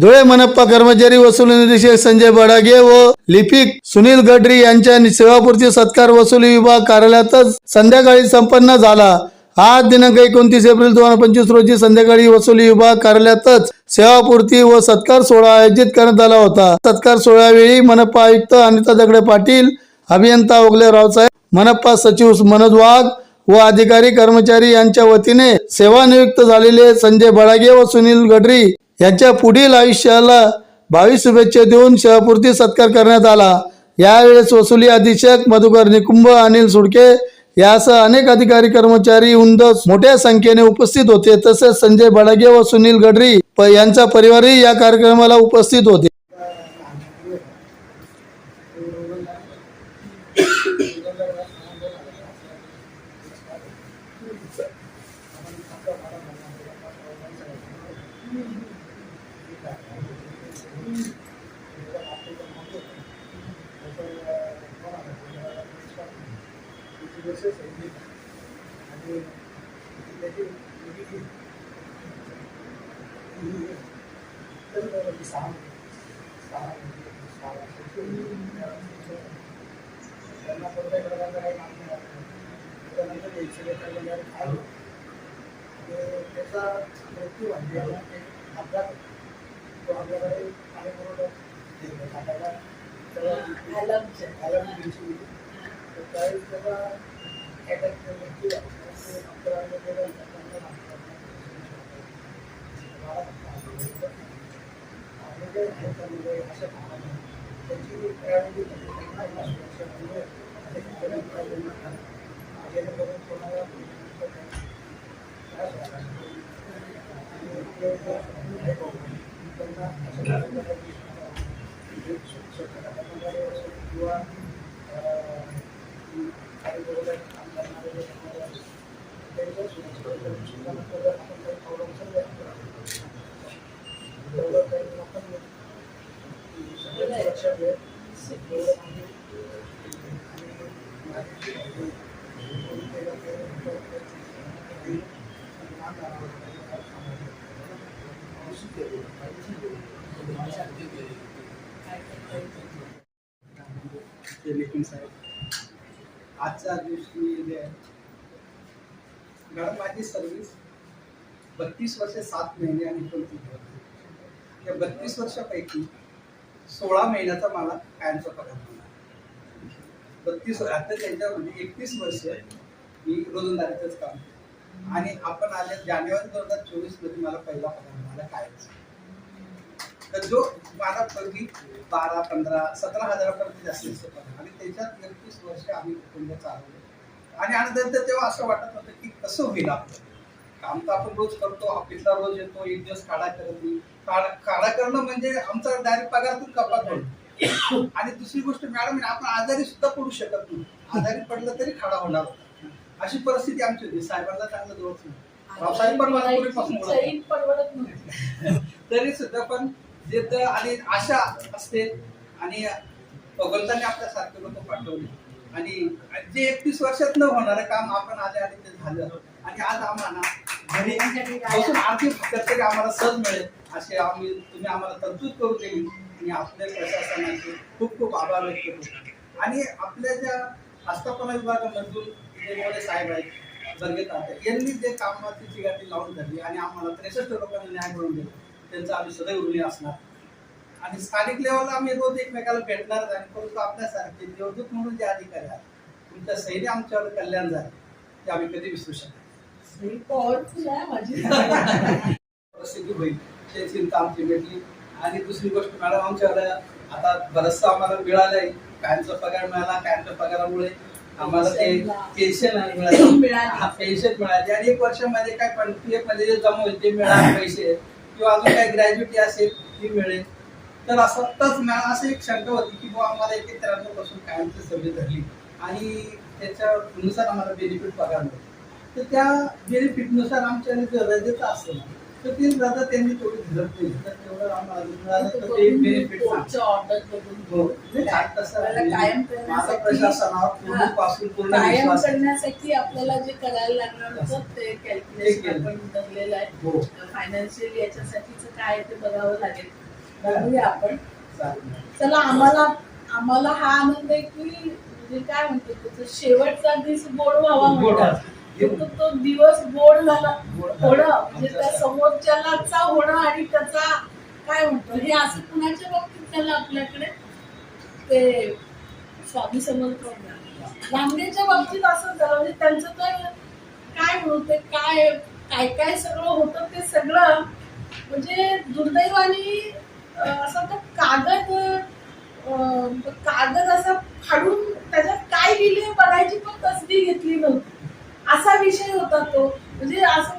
धुळे मनप्पा कर्मचारी वसुली निरीक्षक संजय बडागे व लिपिक सुनील गडरी यांच्या सेवापूर्ती सत्कार वसुली विभाग कार्यालयातच संध्याकाळी संपन्न झाला. आज दिनांक एकोणतीस एप्रिल दोन हजार पंचवीस रोजी संध्याकाळी वसुली विभाग कार्यालयातच सेवापूर्ती व सत्कार सोहळा आयोजित करण्यात आला होता. सत्कार सोहळ्यावेळी मनप्पा आयुक्त अनिता दगडे पाटील अभियंता ओगले रावसाहेब मनप्पा सचिव मनोज वाघ व अधिकारी कर्मचारी यांच्या वतीने सेवानियुक्त झालेले संजय बडागे व सुनील गडरी यांच्या पुढील आयुष्याला भावी शुभेच्छा देऊन सेवापूर्ती सत्कार करण्यात आला. यावेळेस वसुली अधीक्षक मधुकर निकुंभ अनिल सुडके यासह अनेक अधिकारी कर्मचारी उंद मोठ्या संख्येने उपस्थित होते. तसेच संजय बडागे व सुनील गडरी यांचा परिवारही या कार्यक्रमाला उपस्थित होते. त्याचा मृत्यू म्हणजे अपघात तो आपल्याकडे आणि बरोबर हाताला त्याला ॲलर्जी दिवशी होती. तर त्यावेळेस त्याला अटॅकचा मृत्यू झाला. ते डॉक्टरांनी त्याला कोणाला Thank you. साहेब. आजचा दिवशी जे मॅडम माझी सर्व्हिस बत्तीस वर्ष सात महिने आणि एकोणतीस वर्ष या बत्तीस वर्षापैकी सोळा महिन्याचा मला कायमचा पगार मिळाला. बत्तीस आता त्यांच्या म्हणजे एकतीस वर्ष मी रोजंदारीचंच काम आणि आपण आले जानेवारी दोन हजार चोवीसमध्ये मला पहिला पगार मिळाला कायमचा. तर जो मला पूर्वी बारा पंधरा सतरा हजारापर्यंत जास्तीत जास्त पगार आणि त्याच्यात एकतीस वर्ष आम्ही कुटुंब चालवले. आणि आनंतर तेव्हा असं वाटत होतं की कसं होईल आपलं? काम तर आपण रोज करतो ऑफिसला रोज येतो एक दिवस काढा करत नाही. काढा करणं म्हणजे आमचा डायरेक्ट पगारातून कपात होईल. आणि दुसरी गोष्ट मॅडम आपण आजारी सुद्धा पडू शकत नाही. आजारी पडलं तरी खाडा होणार होता. अशी परिस्थिती आमची होती. साहेबांना चांगलं जवळ रावसाहेब पण मला तरी सुद्धा पण देत आणि आशा असते. आणि भगवंताने आपल्यासारखे लोक पाठवले. आणि जे एकतीस वर्षात न होणारं काम आपण आले आणि ते झालं. आणि आज आम्हाला घरी बसून आर्थिक तरी आम्हाला सहज मिळेल असे आम्ही तुम्ही आम्हाला तरतूद करू दिली आणि आपल्या प्रशासनाचे खूप खूप आभार व्यक्त करतो. आणि आपल्या ज्या आस्थापना विभागामधून जे मोठे साहेब आहेत बर्गे यांनी जे कामाची चिगाटी लावून धरली आणि आम्हाला त्रेसष्ट लोकांना न्याय मिळून दिला. त्यांचा आम्ही सदैव ऋणी असणार. आणि स्थानिक लेवलला आम्ही रोज एकमेकाला भेटणार आणि परंतु आपल्यासारखे निवडणूक म्हणून जे अधिकारी आहेत तुमच्या सैन्य आमच्यावर कल्याण झाले ते आम्ही कधी विसरू शकतो प्रसिद्धी होईल ते चिंता आमची भेटली आणि दुसरी गोष्ट मॅडम आमच्याकडे आता बरचसं आम्हाला मिळालंय. कायमचा पगार मिळाला कायमच्या पगारामुळे आम्हाला ते पेन्शन मिळाली. मिळाली. पेन्शन मिळाली. आणि एक वर्षामध्ये काय पण पी एफमध्ये जे जमा होईल ते मिळाले पैसे. किंवा अजून काही ग्रॅज्युटी असेल ती मिळेल. तर असं तर मला असं एक शंका होती की बुवा आम्हाला एक त्र्याण्णवपासून कायमची सवय धरली. आणि त्याच्यानुसार आम्हाला बेनिफिट पगार मिळतो तर त्या बेनिफिटनुसार आमच्या गरजेचं असेल तर ती रजा त्यांनी तेवढी धरत नाही तर तेवढं आम्हाला मिळालं तर ते बेनिफिट कोर्टच्या ऑर्डर बघून हो. कायम माझा करण्यासाठी प्रशासनावर पूर्णपासून पूर्ण कायम विश्वास आहे. करण्यासाठी आपल्याला जे करायला लागणार होतं ते कॅल्क्युलेशन केलं. आपण धरलेलं आहे. हो. फायनान्शियल याच्यासाठीच काय ते बघावं लागेल. बघूया आपण. चला आम्हाला आम्हाला हा आनंद आहे की म्हणजे काय म्हणतो त्याचं? शेवटचा दिवस गोड व्हावा म्हणतात. तो दिवस गोड झाला. झाला. म्हणजे त्या होणं आणि त्याचा काय म्हणतो हे असं कुणाच्या बाबतीत झालं आपल्याकडे? ते स्वामी समर्थ लांबणीच्या बाबतीत असं झालं म्हणजे त्यांचं तर काय म्हणू ते काय काय काय सगळं होतं ते सगळं म्हणजे दुर्दैवाने असं तर कागद अं, कागद असा फाडून त्याच्यात काय लिहिले बघायची पण तसदी घेतली नव्हती. असा विषय होता तो. म्हणजे असं